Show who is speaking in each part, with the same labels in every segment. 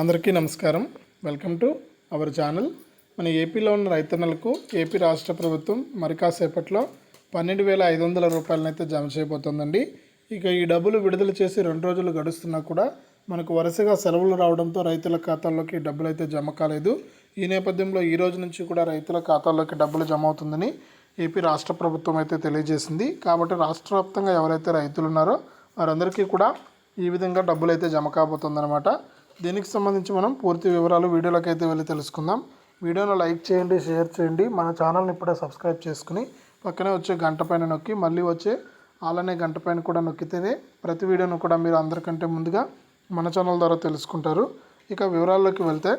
Speaker 1: అందరికీ నమస్కారం. Welcome to our channel. మన ఏపీలో ఉన్న రైతన్నలకు ఏపీ రాష్ట్ర ప్రభుత్వం మరి కాసేపట్లో పన్నెండు వేల ఐదు వందల రూపాయలనైతే జమ చేయబోతోందండి. ఇక ఈ డబ్బులు విడుదల చేసి రెండు రోజులు గడుస్తున్నా కూడా మనకు వరుసగా సెలవులు రావడంతో రైతుల ఖాతాల్లోకి డబ్బులు అయితే జమ కాలేదు. ఈ నేపథ్యంలో ఈ రోజు నుంచి కూడా రైతుల ఖాతాల్లోకి డబ్బులు జమ అవుతుందని ఏపీ రాష్ట్ర ప్రభుత్వం అయితే తెలియజేసింది. కాబట్టి రాష్ట్ర వ్యాప్తంగా ఎవరైతే రైతులు ఉన్నారో వారందరికీ కూడా ఈ విధంగా డబ్బులు అయితే జమ కాబోతుందన్నమాట. దీనికి సంబంధించి మనం పూర్తి వివరాలు వీడియోలోకి అయితే వెళ్ళి తెలుసుకుందాం. వీడియోను లైక్ చేయండి షేర్ చేయండి. మన ఛానల్ని ఇప్పుడే సబ్స్క్రైబ్ చేసుకుని పక్కనే వచ్చే గంట పైన నొక్కి మళ్ళీ వచ్చే అలానే గంట పైన కూడా నొక్కితేనే ప్రతి వీడియోను కూడా మీరు అందరికంటే ముందుగా మన ఛానల్ ద్వారా తెలుసుకుంటారు. ఇక వివరాల్లోకి వెళ్తే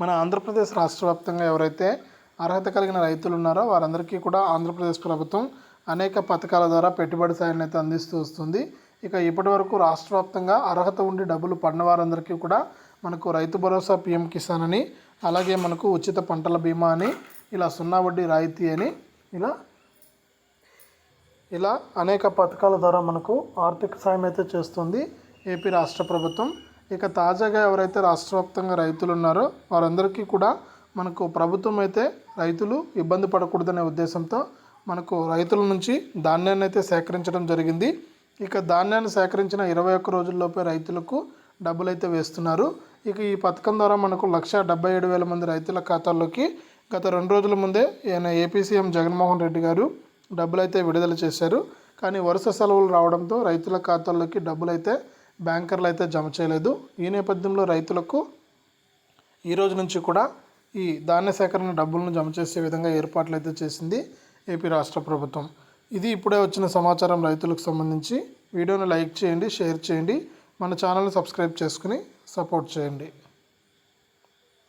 Speaker 1: మన ఆంధ్రప్రదేశ్ రాష్ట్ర వ్యాప్తంగా ఎవరైతే అర్హత కలిగిన రైతులు ఉన్నారో వారందరికీ కూడా ఆంధ్రప్రదేశ్ ప్రభుత్వం అనేక పథకాల ద్వారా పెట్టుబడి సాయాన్ని అయితే అందిస్తూ వస్తుంది. ఇక ఇప్పటి వరకు రాష్ట్ర వ్యాప్తంగా అర్హత ఉండి డబ్బులు పడిన వారందరికీ కూడా మనకు రైతు భరోసా పిఎం కిసాన్ అని అలాగే మనకు ఉచిత పంటల బీమా అని ఇలా సున్నా వడ్డీ రాయితీ అని ఇలా ఇలా అనేక పథకాల ద్వారా మనకు ఆర్థిక సాయం అయితే చేస్తుంది ఏపీ రాష్ట్ర ప్రభుత్వం. ఇక తాజాగా ఎవరైతే రాష్ట్ర వ్యాప్తంగా రైతులు ఉన్నారో వారందరికీ కూడా మనకు ప్రభుత్వం అయితే రైతులు ఇబ్బంది పడకూడదనే ఉద్దేశంతో మనకు రైతుల నుంచి ధాన్యాన్ని అయితే సేకరించడం జరిగింది. ఇక ధాన్యాన్ని సేకరించిన ఇరవై ఒక్క రోజుల్లోపే రైతులకు డబ్బులు అయితే వేస్తున్నారు. ఇక ఈ పథకం ద్వారా మనకు లక్ష డెబ్బై ఏడు వేల మంది రైతుల ఖాతాల్లోకి గత రెండు రోజుల ముందే ఈయన ఏపీ సీఎం జగన్మోహన్ రెడ్డి గారు డబ్బులు అయితే విడుదల చేశారు. కానీ వరుస సెలవులు రావడంతో రైతుల ఖాతాల్లోకి డబ్బులు అయితే బ్యాంకర్లు అయితే జమ చేయలేదు. ఈ నేపథ్యంలో రైతులకు ఈ రోజు నుంచి కూడా ఈ ధాన్య సేకరణ డబ్బులను జమ చేసే విధంగా ఏర్పాట్లు అయితే చేసింది ఏపీ రాష్ట్ర ప్రభుత్వం. ఇది ఇప్పుడే వచ్చిన సమాచారం రైతులకు సంబంధించి. వీడియోను లైక్ చేయండి షేర్ చేయండి. మన ఛానల్ని సబ్స్క్రైబ్ చేసుకుని సపోర్ట్ చేయండి.